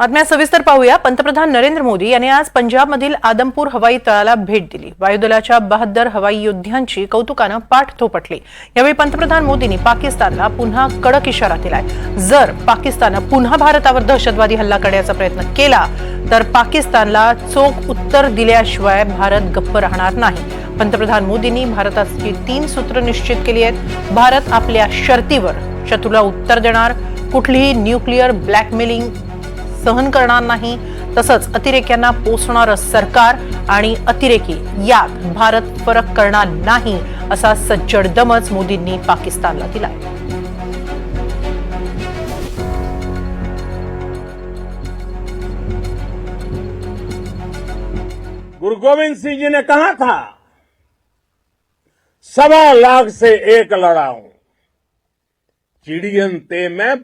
बातम्या सविस्तर पाहूया. पंतप्रधान नरेंद्र मोदी यांनी आज पंजाबमधील आदमपूर हवाई तळाला भेट दिली. वायुदलाच्या बहादर हवाई योद्ध्यांची कौतुकानं पाठ थोपटली. यावेळी पंतप्रधान मोदींनी पाकिस्तानला पुन्हा कडक इशारा दिलाय. जर पाकिस्ताननं पुन्हा भारतावर दहशतवादी हल्ला करण्याचा प्रयत्न केला तर पाकिस्तानला चोख उत्तर दिल्याशिवाय भारत गप्प राहणार नाही. पंतप्रधान मोदींनी भारताची तीन सूत्र निश्चित केली आहेत. भारत आपल्या शर्तीवर शत्रूला उत्तर देणार. कुठलीही न्यूक्लिअर ब्लॅकमेलिंग सहन करणार नाही. तसंच अतिरेक्यांना पोसणारं सरकार आणि अतिरेकी यात भारत फरक करणार नाही असा सज्जड दमच मोदींनी पाकिस्तानला दिला गुरु गोविंद सिंह जी ने कहा था सवा लाख से एक लड़ाऊं चिड़ियन ते मैं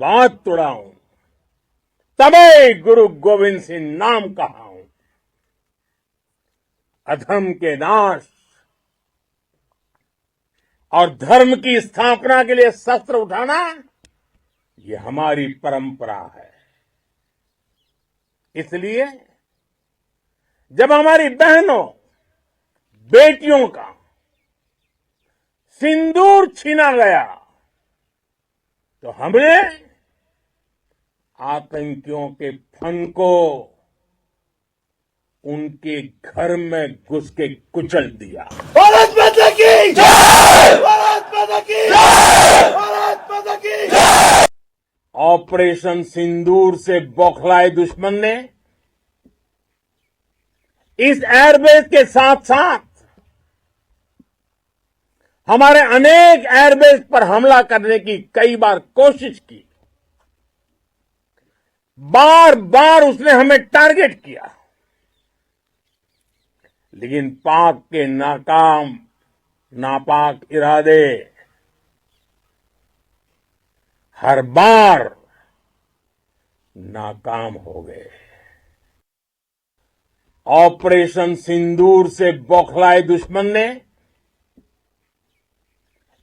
बात तोड़ाऊं तबे गुरु गोविंद सिंह नाम कहाऊं। अधम के नाश और धर्म की स्थापना के लिए शस्त्र उठाना, ये हमारी परंपरा है। इसलिए, जब हमारी बहनों, बेटियों का सिंदूर छीना गया तो हमने आतंकियों के फन को उनके घर में घुस के कुचल दिया। भारत माता की भारत माता की भारत माता की ऑपरेशन सिंदूर से बौखलाए दुश्मन ने इस एयरबेस के साथ साथ हमारे अनेक एयरबेस पर हमला करने की कई बार कोशिश की। बार बार उसने हमें टारगेट किया। लेकिन पाक के नाकाम, नापाक इरादे, हर बार नाकाम हो गए। ऑपरेशन सिंदूर से बौखलाए दुश्मन ने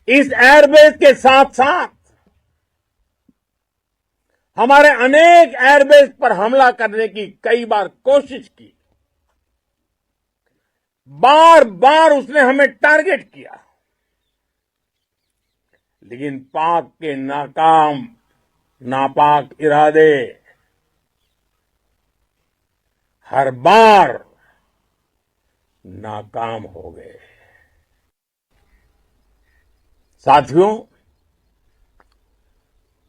इस एयरबेस के साथ साथ हमारे अनेक एयरबेस पर हमला करने की कई बार कोशिश की। बार बार उसने हमें टारगेट किया। लेकिन पाक के नाकाम, नापाक इरादे, हर बार नाकाम हो गए। साथियों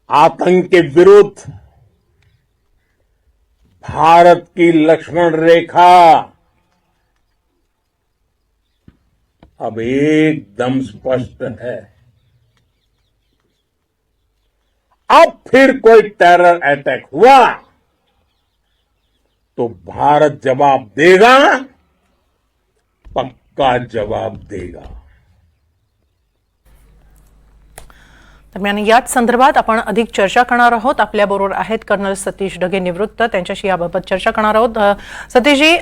आतंक के विरुद्ध भारत की लक्ष्मण रेखा। अब एकदम स्पष्ट है। अब फिर कोई टेरर अटैक हुआ तो भारत जवाब देगा, पक्का जवाब देगा। दरम्यान याच संदर्भात आपण अधिक चर्चा करणार आहोत. आपल्याबरोबर आहेत कर्नल सतीश ढगे निवृत्त. त्यांच्याशी याबाबत चर्चा करणार आहोत. सतीशजी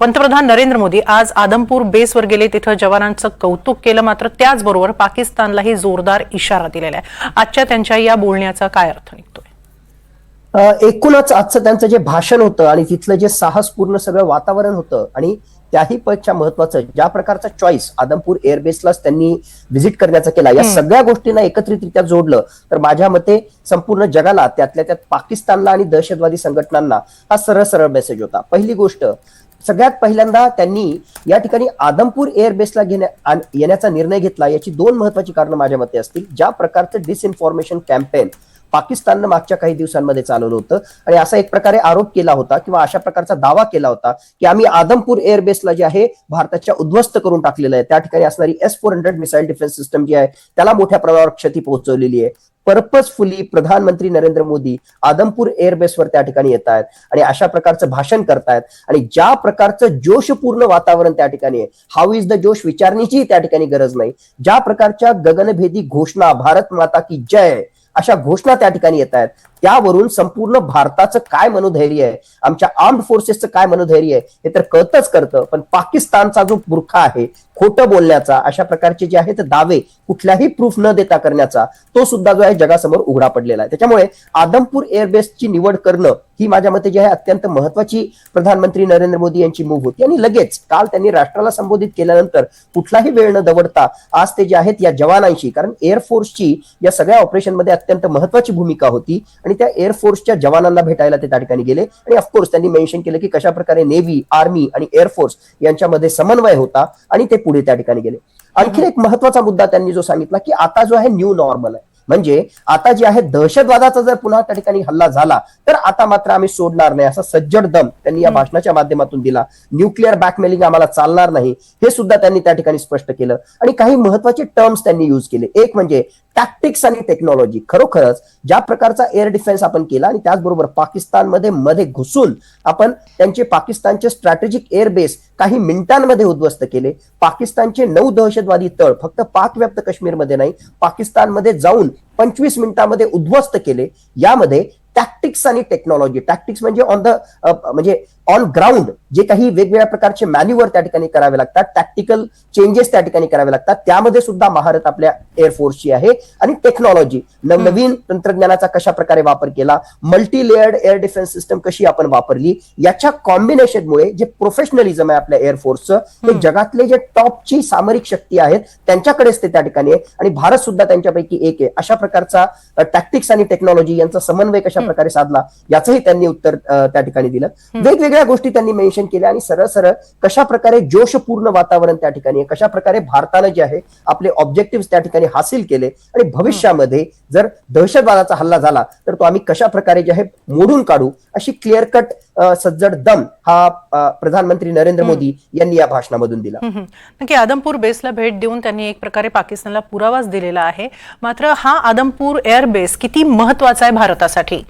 पंतप्रधान नरेंद्र मोदी आज आदमपूर बेसवर गेले. तिथं जवानांचं कौतुक केलं मात्र त्याचबरोबर पाकिस्तानलाही जोरदार इशारा दिलेला आहे. आजच्या त्यांच्या या बोलण्याचा काय अर्थ निघतोय? एकूणच आजचं त्यांचं जे भाषण होतं आणि तिथलं जे साहसपूर्ण सगळं वातावरण होतं आणि त्याही पेक्षा महत्वाचं ज्या प्रकारचा चॉईस आदमपूर एअरबेसलाच त्यांनी व्हिजिट करण्याचा केला या सगळ्या गोष्टींना एकत्रितरित्या जोडलं. तर माझ्या मते संपूर्ण जगाला त्यातल्या त्यात पाकिस्तानला आणि दहशतवादी संघटनांना हा सरळ सरळ मेसेज होता. पहिली गोष्ट सगळ्यात पहिल्यांदा त्यांनी या ठिकाणी आदमपूर एअरबेसला घेण्या येण्याचा निर्णय घेतला. याची दोन महत्वाची कारणं माझ्या मते असतील. ज्या प्रकारचं डिसइन्फॉर्मेशन कॅम्पेन पाकिस्ताननं मागच्या काही दिवसांमध्ये चालवलं होतं. आणि असा एक प्रकारे आरोप केला होता किंवा अशा प्रकारचा दावा केला होता की आम्ही आदमपूर एअरबेसला जे आहे भारताच्या उद्ध्वस्त करून टाकलेलं आहे. त्या ठिकाणी असणारी S four hundred missile defence system जी आहे त्याला मोठ्या प्रमाणावर क्षती पोहोचवलेली आहे. पर्पजफुली प्रधानमंत्री नरेंद्र मोदी आदमपूर एअरबेसवर त्या ठिकाणी येत आहेत आणि अशा प्रकारचं भाषण करतायत. आणि ज्या प्रकारचं जोशपूर्ण वातावरण त्या ठिकाणी आहे हाऊ इज द जोश विचारण्याची त्या ठिकाणी गरज नाही. ज्या प्रकारच्या गगनभेदी घोषणा भारत माता की जय अशा घोषणा त्या ठिकाणी येत आहेत. त्यावरून संपूर्ण भारताचं काय मनोधैर्य आहे? आमच्या आर्म्ड फोर्सेसचं काय मनोधैर्य आहे? हे तर कळतच करतं. पण पाकिस्तानचा जो बुरखा आहे खोटं बोलण्याचा अशा प्रकारचे जे आहेत दावे कुठल्याही प्रूफ न देता करण्याचा तो सुद्धा जो आहे जगासमोर उघडा पडलेला आहे. त्याच्यामुळे आदमपूर एअरबेसची निवड करणं ही माझ्या मते जी आहे अत्यंत महत्वाची प्रधानमंत्री नरेंद्र मोदी यांची मूव्ह होती. आणि लगेच काल त्यांनी राष्ट्राला संबोधित केल्यानंतर कुठलाही वेळ न दवडता आज ते जे आहेत या जवानांशी कारण एअरफोर्सची या सगळ्या ऑपरेशनमध्ये अत्यंत महत्वाची भूमिका होती. आणि त्या एअरफोर्सच्या जवानांना भेटायला ते त्या ठिकाणी गेले. आणि ऑफकोर्स त्यांनी मेन्शन केलं की कशा प्रकारे नेव्ही आर्मी आणि एअरफोर्स यांच्यामध्ये समन्वय होता आणि ते पुढे त्या ठिकाणी गेले. आणखी एक महत्त्वाचा मुद्दा त्यांनी जो सांगितला की आता जो आहे न्यू नॉर्मल आहे. म्हणजे आता जे आहे दहशतवादाचा जर पुन्हा त्या ठिकाणी हल्ला झाला तर आता मात्र आम्ही सोडणार नाही. असा सज्जड दम त्यांनी या भाषणाच्या माध्यमातून दिला. न्यूक्लिअर बॅकमेलिंग आम्हाला चालणार नाही. हे सुद्धा त्यांनी त्या ठिकाणी स्पष्ट केलं. आणि काही महत्त्वाचे टर्म्स त्यांनी युज केले. एक म्हणजे टॅक्टिक्स आणि टेक्नॉलॉजी खरोखरच ज्या प्रकारचा एअर डिफेन्स आपण केला आणि त्याचबरोबर पाकिस्तानमध्ये मध्ये घुसून आपण त्यांचे पाकिस्तानचे स्ट्रॅटेजिक एअर बेस काही मिनिटांमध्ये उद्ध्वस्त केले. पाकिस्तानचे नऊ दहशतवादी तळ फक्त पाक व्याप्त काश्मीरमध्ये नाही पाकिस्तानमध्ये जाऊन पंचवीस मिनिटांमध्ये उद्ध्वस्त केले. यामध्ये टॅक्टिक्स आणि टेक्नॉलॉजी टॅक्टिक्स म्हणजे ऑन द म्हणजे ऑन ग्राउंड जे काही वेगवेगळ्या प्रकारचे मॅन्युअर त्या ठिकाणी करावे लागतात टॅक्टिकल चेंजेस त्या ठिकाणी करावे लागतात. त्यामध्ये सुद्धा महारत आपल्या एअरफोर्सची आहे. आणि टेक्नॉलॉजी नवनवीन तंत्रज्ञानाचा कशा प्रकारे वापर केला multi layered air defence system कशी आपण वापरली याच्या कॉम्बिनेशनमुळे जे प्रोफेशनलिझम आहे आपल्या एअरफोर्सचं ते जगातले जे टॉपची सामरिक शक्ती आहेत त्यांच्याकडेच ते त्या ठिकाणी आहे. आणि भारत सुद्धा त्यांच्यापैकी एक आहे. अशा प्रकारचा टॅक्टिक्स आणि टेक्नॉलॉजी यांचा समन्वय कशा प्रकारे साधला याचंही त्यांनी उत्तर त्या ठिकाणी दिलं. वेगवेगळ्या गोष्टी त्यांनी मेन्शन केल्या आणि सरळ सरळ कशा प्रकारे जोशपूर्ण वातावरण त्या ठिकाणी कशा प्रकारे भारतानं जे आहे आपले ऑब्जेक्टिव्ह त्या ठिकाणी हासिल केले आणि भविष्यामध्ये जर दहशतवादाचा हल्ला झाला तर तो आम्ही कशा प्रकारे जे आहे मोडून काढू अशी क्लिअर कट सज्जड दम हा प्रधानमंत्री नरेंद्र मोदी यांनी या भाषणामधून दिला. हम्म. नक्की आदमपूर बेसला भेट देऊन त्यांनी एक प्रकारे पाकिस्तानला पुरावाच दिलेला आहे. मात्र हा आदमपूर एअर बेस किती महत्त्वाचा आहे भारतासाठी?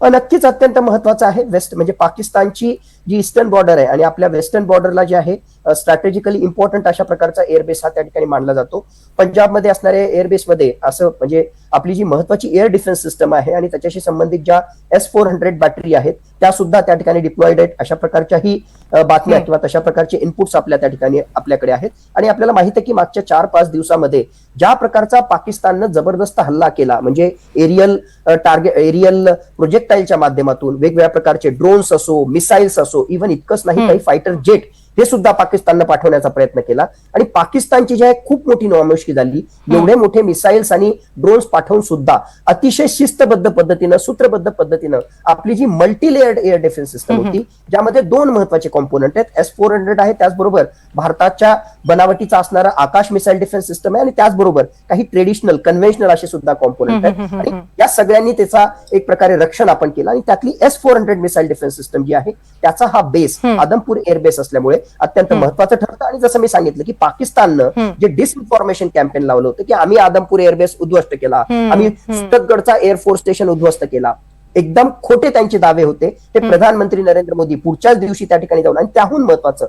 नक्कीच अत्यंत महत्वाचं आहे. वेस्ट म्हणजे पाकिस्तानची जी ईस्टर्न बॉर्डर आहे आणि आपल्या वेस्टर्न बॉर्डरला जे आहे स्ट्रॅटेजिकली इम्पॉर्टंट अशा प्रकारचा एअरबेस हा त्या ठिकाणी मानला जातो. पंजाबमध्ये असणाऱ्या एअरबेसमध्ये असं म्हणजे आपली जी महत्वाची एअर डिफेन्स सिस्टम आहे आणि त्याच्याशी संबंधित ज्या एस फोर हंड्रेड बॅटरी आहेत त्या सुद्धा त्या ठिकाणी डिप्लॉइड आहेत. अशा प्रकारच्याही बातम्या किंवा तशा प्रकारचे इनपुट्स आपल्या त्या ठिकाणी आपल्याकडे आहेत. आणि आपल्याला माहीत आहे की मागच्या चार पाच दिवसामध्ये ज्या प्रकारचा पाकिस्ताननं जबरदस्त हल्ला केला म्हणजे एरियल टार्गेट एरियल प्रोजेक्टाईलच्या माध्यमातून वेगवेगळ्या प्रकारचे ड्रोन्स असो मिसाईल्स असो इव्हन इतकंच नाही काही फायटर जेट हे सुद्धा पाकिस्ताननं पाठवण्याचा प्रयत्न केला. आणि पाकिस्तानची जी आहे खूप मोठी नामुष्की झाली. एवढे मोठे मिसाईल्स आणि ड्रोन्स पाठवून सुद्धा अतिशय शिस्तबद्ध पद्धतीनं सूत्रबद्ध पद्धतीनं आपली जी multi layered air defence system होती ज्यामध्ये दोन महत्त्वाचे कॉम्पोनंट आहेत. एस फोर हंड्रेड आहे त्याचबरोबर भारताच्या बनावटीचा असणारा आकाश मिसाईल डिफेन्स सिस्टम आहे आणि त्याचबरोबर काही ट्रेडिशनल कन्व्हेन्शनल असे सुद्धा कॉम्पोनंट आहेत. आणि या सगळ्यांनी त्याचा एक प्रकारे रक्षण आपण केलं. आणि त्यातली S four hundred missile defence system जी आहे त्याचा हा बेस आदमपूर एअरबेस असल्यामुळे अत्यंत महत्वाचं ठरतं. आणि जसं मी सांगितलं की पाकिस्ताननं जे डिसइन्फॉर्मेशन कॅम्पेन लावलं होतं की आम्ही आदमपूर एअरबेस उद्ध्वस्त केला. आम्ही सुरतगडचा एअरफोर्स स्टेशन उद्ध्वस्त केला. एकदम खोटे त्यांचे दावे होते. ते प्रधानमंत्री नरेंद्र मोदी पुढच्याच दिवशी त्या ठिकाणी जाऊन आणि त्याहून महत्वाचं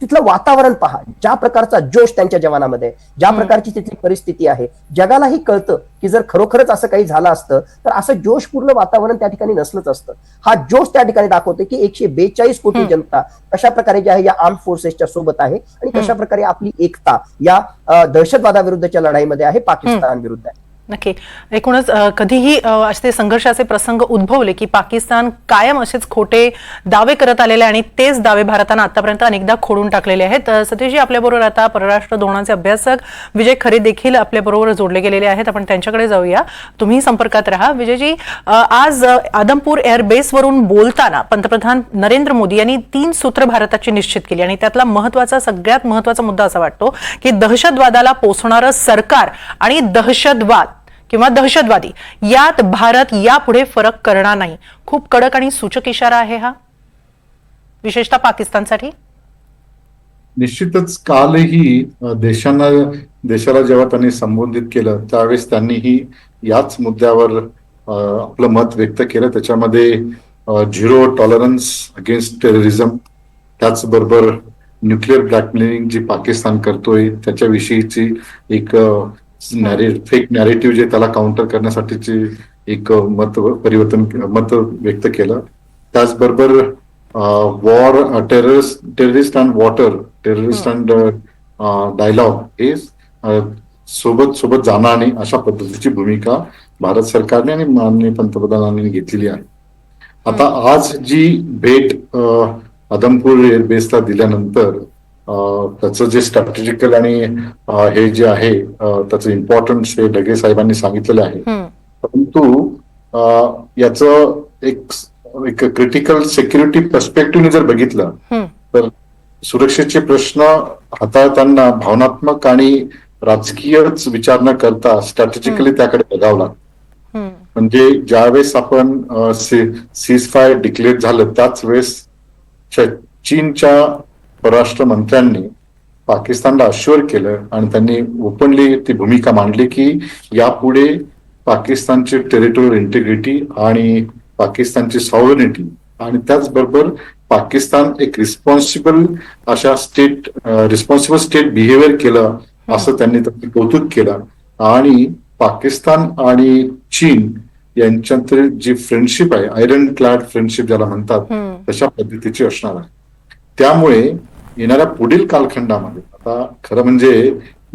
तिथलं वातावरण पहा. ज्या प्रकारचा जोश त्यांच्या जवानामध्ये ज्या प्रकारची तिथली परिस्थिती आहे जगालाही कळतं की जर खरोखरच असं काही झालं असतं तर असं जोशपूर्ण वातावरण त्या ठिकाणी नसलंच असतं. हा जोश त्या ठिकाणी दाखवते की एकशे बेचाळीस कोटी जनता कशा प्रकारे जे आहे या आर्म फोर्सेसच्या सोबत आहे आणि कशा प्रकारे आपली एकता या दहशतवादाविरुद्धच्या लढाईमध्ये आहे पाकिस्तान विरुद्ध आहे. नक्की. एकूणच कधीही असे संघर्षाचे प्रसंग उद्भवले की पाकिस्तान कायम असेच खोटे दावे करत आलेले आहे आणि तेच दावे भारतानं आतापर्यंत अनेकदा खोडून टाकलेले आहेत. सतीशजी आपल्याबरोबर आता परराष्ट्र धोरणाचे अभ्यासक विजय खरे देखील आपल्याबरोबर जोडले गेलेले आहेत. आपण त्यांच्याकडे जाऊया. तुम्ही संपर्कात राहा. विजयजी आज आदमपूर एअरबेसवरून बोलताना पंतप्रधान नरेंद्र मोदी यांनी तीन सूत्र भारताची निश्चित केली आणि त्यातला महत्त्वाचा सगळ्यात महत्त्वाचा मुद्दा असा वाटतो की दहशतवादाला पोचणारं सरकार आणि दहशतवाद किंवा दहशतवादी. यात भारत यापुढे फरक करणार नाही. खूप कडक आणि सूचक इशारा आहे हा. विशेषतः पाकिस्तानसाठी. निश्चितच कालही देशांना देशाला जेव्हा त्यांनी संबोधित केलं त्यावेळेस त्यांनीही याच मुद्द्यावर आपलं मत व्यक्त केलं. त्याच्यामध्ये झिरो टॉलरन्स अगेन्स्ट टेररिझम त्याचबरोबर न्यूक्लिअर ब्लॅकमेलिंग जी पाकिस्तान करतोय त्याच्याविषयीची एक फेक नॅरेटिव्ह जे त्याला काउंटर करण्यासाठीची एक मत परिवर्तन मत व्यक्त केलं. त्याचबरोबर war terrorist terrorist and water terrorist and dialogue हे. सोबत सोबत जाणं आणि अशा पद्धतीची भूमिका भारत सरकारने आणि माननीय पंतप्रधानांनी घेतलेली आहे. आता आज जी भेट आदमपूर एअरबेसला दिल्यानंतर त्याचं जे स्ट्रॅटेजिकल आणि हे जे आहे त्याचं इम्पॉर्टन्स हे ढगे साहेबांनी सांगितलेलं आहे. परंतु याचं एक एक क्रिटिकल सिक्युरिटी पर्स्पेक्टिव्हने जर बघितलं. तर सुरक्षेचे प्रश्न हाताळताना भावनात्मक आणि राजकीयच विचार न करता स्ट्रॅटेजिकली त्याकडे बघावं लागतं. म्हणजे ज्यावेळेस आपण सीज फायर डिक्लेअर झालं त्याच वेळेस चीनच्या परराष्ट्र मंत्र्यांनी पाकिस्तानला अश्युअर केलं आणि त्यांनी ओपनली ती भूमिका मांडली की यापुढे पाकिस्तानची टेरिटोरियल इंटिग्रिटी आणि पाकिस्तानची सॉव्हनिटी आणि त्याचबरोबर पाकिस्तान एक रिस्पॉन्सिबल अशा स्टेट रिस्पॉन्सिबल स्टेट बिहेवियर केलं असं त्यांनी त्यांनी कौतुक केलं. आणि पाकिस्तान आणि चीन यांच्यातील जी फ्रेंडशिप आहे आयरन क्लॅड फ्रेंडशिप ज्याला म्हणतात. तशा पद्धतीची असणार आहे. त्यामुळे येणाऱ्या पुढील कालखंडामध्ये आता खरं म्हणजे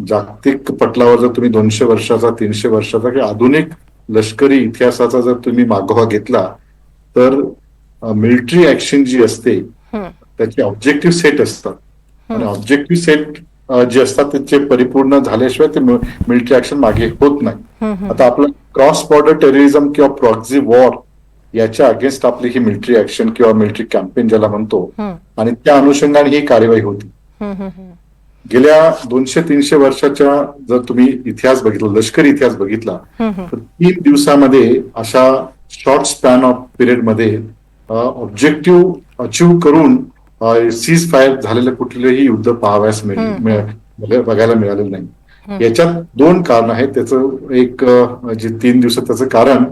जागतिक पटलावर जर तुम्ही दोनशे वर्षाचा तीनशे वर्षाचा किंवा आधुनिक लष्करी इतिहासाचा जर तुम्ही मागोवा घेतला तर मिलिटरी ऍक्शन जी असते. त्याचे ऑब्जेक्टिव्ह सेट असतात आणि ऑब्जेक्टिव्ह सेट जे असतात त्याचे परिपूर्ण झाल्याशिवाय ते मिलिटरी ऍक्शन मागे होत नाही. आता आपलं क्रॉस बॉर्डर टेररिझम किंवा प्रॉक्झी वॉर याच्या अगेन्स्ट आपली ही मिलिटरी ऍक्शन किंवा मिलिटरी कॅम्पेन ज्याला म्हणतो. आणि त्या अनुषंगाने ही कार्यवाही होती. गेल्या दोनशे तीनशे वर्षाच्या जर तुम्ही इतिहास बघितला लष्करी इतिहास बघितला. तर तीन दिवसामध्ये अशा शॉर्ट स्पॅन ऑफ पिरियडमध्ये ऑब्जेक्टिव्ह अचीव्ह करून सीज फायर झालेलं कुठलेही युद्ध पाहाव्यास बघायला मिळालेलं नाही. याच्यात दोन कारण आहेत त्याचं एक जे तीन दिवसात त्याचं कारण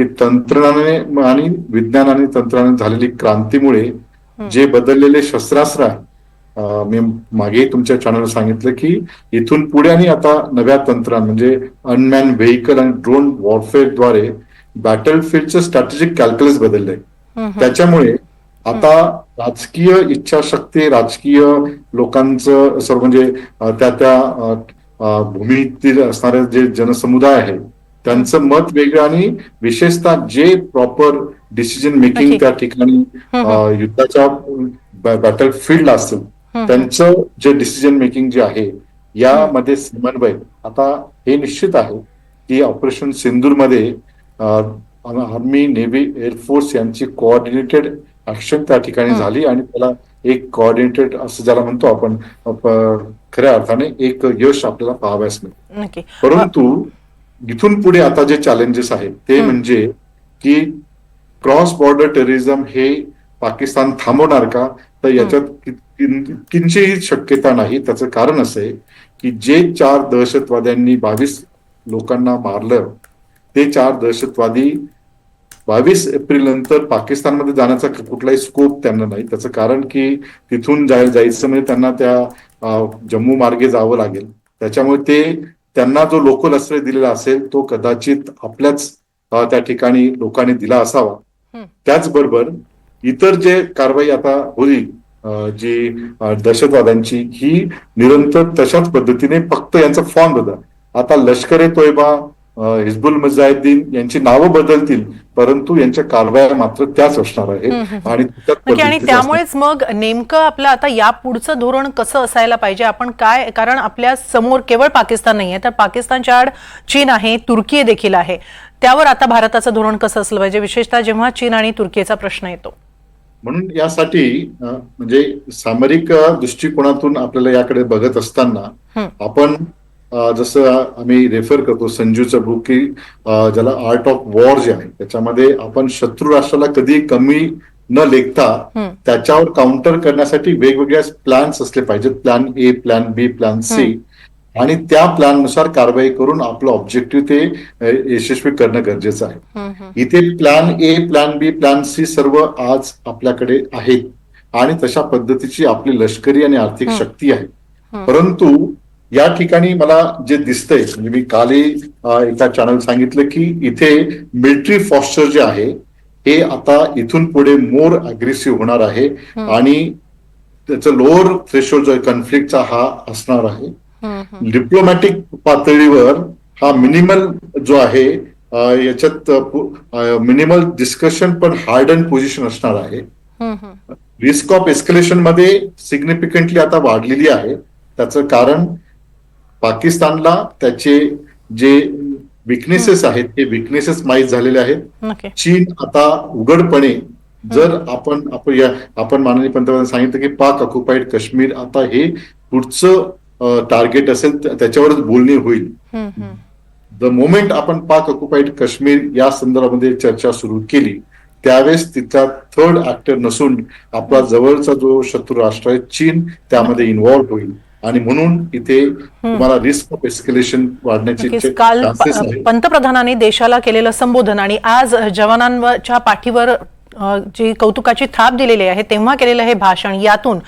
की तंत्रज्ञानाने आणि विज्ञानाने तंत्रज्ञानाने झालेली क्रांतीमुळे जे बदललेले शस्त्रास्त्र आहे मी मागे तुमच्या चॅनलवर सांगितलं की इथून पुढे आणि आता नव्या तंत्रान म्हणजे अनमॅन व्हेकल आणि ड्रोन वॉरफेअरद्वारे बॅटल फील्डचं स्ट्रॅटेजिक कॅल्क्युलस बदललंय. त्याच्यामुळे आता राजकीय इच्छाशक्ती राजकीय लोकांचं सर्व म्हणजे त्या त्या भूमीतील असणारे जे जनसमुदाय आहे त्यांचं मत वेगळं आणि विशेषतः जे प्रॉपर डिसिजन मेकिंग. त्या ठिकाणी युद्धाच्या बॅटल फील्ड असतील हम्म. त्यांचं जे डिसिजन मेकिंग जे आहे यामध्ये समन्वय. आता हे निश्चित आहे की ऑपरेशन सिंदूरमध्ये आर्मी नेव्ही एअरफोर्स यांची कोऑर्डिनेटेड ऍक्शन त्या ठिकाणी झाली आणि त्याला एक कोऑर्डिनेटेड असं ज्याला म्हणतो आपण खऱ्या अर्थाने एक यश आपल्याला पाहाव्यास मिळतं. परंतु इथून पुढे आता जे चॅलेंजेस आहेत ते म्हणजे की क्रॉस बॉर्डर टेररिझम हे पाकिस्तान थांबवणार का? तर याच्यात कि- किं- किंचितही शक्यता नाही. त्याचं कारण असं आहे की जे चार दहशतवाद्यांनी बावीस लोकांना मारलं ते चार दहशतवादी बावीस एप्रिल नंतर पाकिस्तानमध्ये जाण्याचा कुठलाही स्कोप त्यांना नाही. त्याचं कारण की तिथून जाय जायचं म्हणजे त्यांना त्या जम्मू मार्गे जावं लागेल. त्याच्यामुळे ते त्यांना जो लोकल आश्रय दिलेला असेल तो कदाचित आपल्याच त्या ठिकाणी लोकांनी दिला असावा. त्याचबरोबर इतर जे कारवाई आता होईल जी दहशतवाद्यांची ही निरंतर तशाच पद्धतीने फक्त यांचा फॉर्म बदल आता लष्कर ए तोयबा हिजबुल मुजाहिद्दीन यांची नावं बदलतील परंतु यांच्या कारवाया मात्र त्याच असणार आहेत. आणि आणि त्यामुळेच मग नेमकं आपलं आता या पुढचं धोरण कसं असायला पाहिजे? आपण काय कारण आपल्यासमोर केवळ पाकिस्तान नाही आहे तर पाकिस्तानच्या आड चीन आहे तुर्की देखील आहे. त्यावर आता भारताचं धोरण कसं असलं पाहिजे? विशेषतः जेव्हा चीन आणि तुर्कीचा प्रश्न येतो. म्हणून यासाठी म्हणजे सामरिक दृष्टिकोनातून आपल्याला याकडे बघत असताना. आपण जसं आम्ही रेफर करतो संजूचं बुक की ज्याला आर्ट ऑफ वॉर जे आहे त्याच्यामध्ये आपण शत्रू राष्ट्राला कधी कमी न लेखता. त्याच्यावर काउंटर करण्यासाठी वेगवेगळ्या प्लॅन्स असले पाहिजेत. Plan A plan B plan C आणि त्या प्लॅननुसार कारवाई करून आपलं ऑब्जेक्टिव्ह ते यशस्वी करणं गरजेचं आहे. इथे plan A plan B plan C सर्व आज आपल्याकडे आहेत. आणि तशा पद्धतीची आपली लष्करी आणि आर्थिक शक्ती आहे. परंतु या ठिकाणी मला जे दिसतंय म्हणजे मी कालही एका चॅनल सांगितलं की इथे मिलिटरी फॉस्चर जे आहे हे आता इथून पुढे मोर अग्रेसिव्ह होणार आहे आणि त्याचं लोअर थ्रेशोल्ड जो आहे कन्फ्लिक्टचा हा असणार आहे. डिप्लोमॅटिक पातळीवर हा मिनिमल जो आहे याच्यात मिनिमल डिस्कशन पण हार्ड अँड पोझिशन असणार आहे. रिस्क ऑफ एस्कलेशनमध्ये सिग्निफिकंटली आता वाढलेली आहे. त्याचं कारण पाकिस्तानला त्याचे जे विकनेसेस आहेत ते विकनेसेस माहीत झालेले आहेत. चीन आता उघडपणे जर आपण आपण या आपण माननीय पंतप्रधान सांगितलं की पाक ऑक्युपाईड काश्मीर आता हे पुढचं टार्गेट असेल त्या- त्याच्यावरच बोलणी होईल. द मोमेंट आपण पाक ऑक्युपाईड काश्मीर या संदर्भामध्ये चर्चा सुरू केली त्यावेळेस तिचा थर्ड ऍक्टर नसून आपला जवळचा जो शत्रू राष्ट्र आहे चीन त्यामध्ये इन्व्हॉल्व्ह होईल. आणि म्हणून इथे तुम्हाला रिस्क ऑफ एस्केलेशन वाढण्याचे काल पंतप्रधानांनी देशाला केलेलं संबोधन आणि आज जवानांच्या पाठीवर जी कौतुकाची थाप दिलेली आहे तेव्हा केलेलं हे भाषण यातून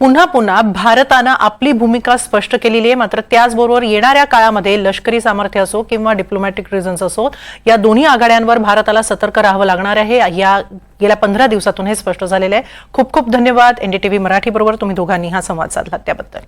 पुन्हा पुन्हा भारतानं आपली भूमिका स्पष्ट केलेली आहे. मात्र त्याचबरोबर येणाऱ्या काळामध्ये लष्करी सामर्थ्य असो किंवा डिप्लोमॅटिक रिझन्स असो या दोन्ही आघाड्यांवर भारताला सतर्क राहावं लागणार आहे. या गेल्या पंधरा दिवसातून हे स्पष्ट झालेलं आहे. खूप खूप धन्यवाद. एनडीटीव्ही मराठी बरोबर तुम्ही दोघांनी हा संवाद साधला त्याबद्दल.